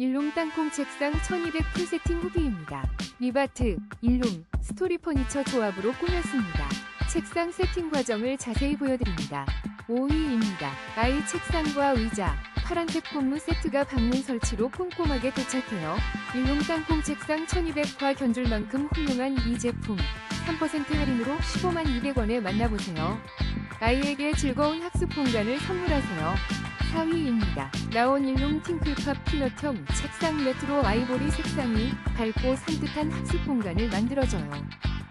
일룸 땅콩 책상 1200 풀 세팅 후기입니다. 리바트, 일룸, 스토리 퍼니처 조합으로 꾸몄습니다. 책상 세팅 과정을 자세히 보여드립니다. 5위입니다. 아이 책상과 의자, 파란색 폼무 세트가 방문 설치로 꼼꼼하게 도착해요. 일룸 땅콩 책상 1200과 견줄 만큼 훌륭한 이 제품. 3% 할인으로 15만 200원에 만나보세요. 아이에게 즐거운 학습 공간을 선물하세요. 4위입니다. 라온 일룸 팅클팝 피넛형 책상 매트로 아이보리 색상이 밝고 산뜻한 학습 공간을 만들어줘요.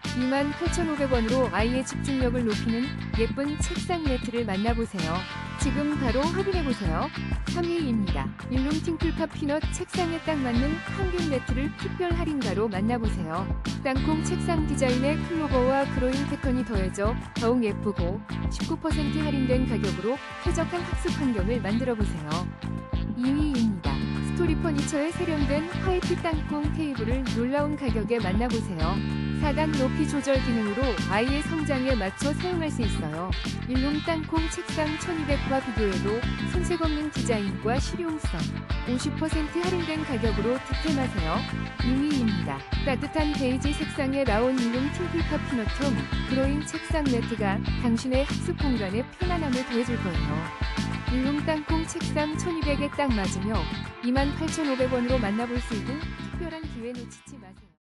28,500원으로 아이의 집중력을 높이는 예쁜 책상 매트를 만나보세요. 지금 바로 확인해보세요. 3위입니다. 일룸 팅클팝 피넛 책상에 딱 맞는 항균 매트를 특별 할인가로 만나보세요. 땅콩 책상 디자인의 클로버와 그로인 패턴이 더해져 더욱 예쁘고 19% 할인된 가격으로 쾌적한 학습 환경을 만들어보세요. 2위입니다. 스토리 퍼니처에 세련된 화이트 땅콩 테이블을 놀라운 가격에 만나보세요. 4단 높이 조절 기능으로 아이의 성장에 맞춰 사용할 수 있어요. 일룸 땅콩 책상 1200과 비교해도 손색 없는 디자인과 실용성, 50% 할인된 가격으로 득템하세요. 2위입니다. 따뜻한 베이지 색상의 라온 일룸 팅클팝 피넛형 그로인 책상 매트가 당신의 학습 공간에 편안함을 더해줄 거예요. 일룸 땅콩 책상 1200에 딱 맞으며 28,500원으로 만나볼 수 있는 특별한 기회 놓치지 마세요.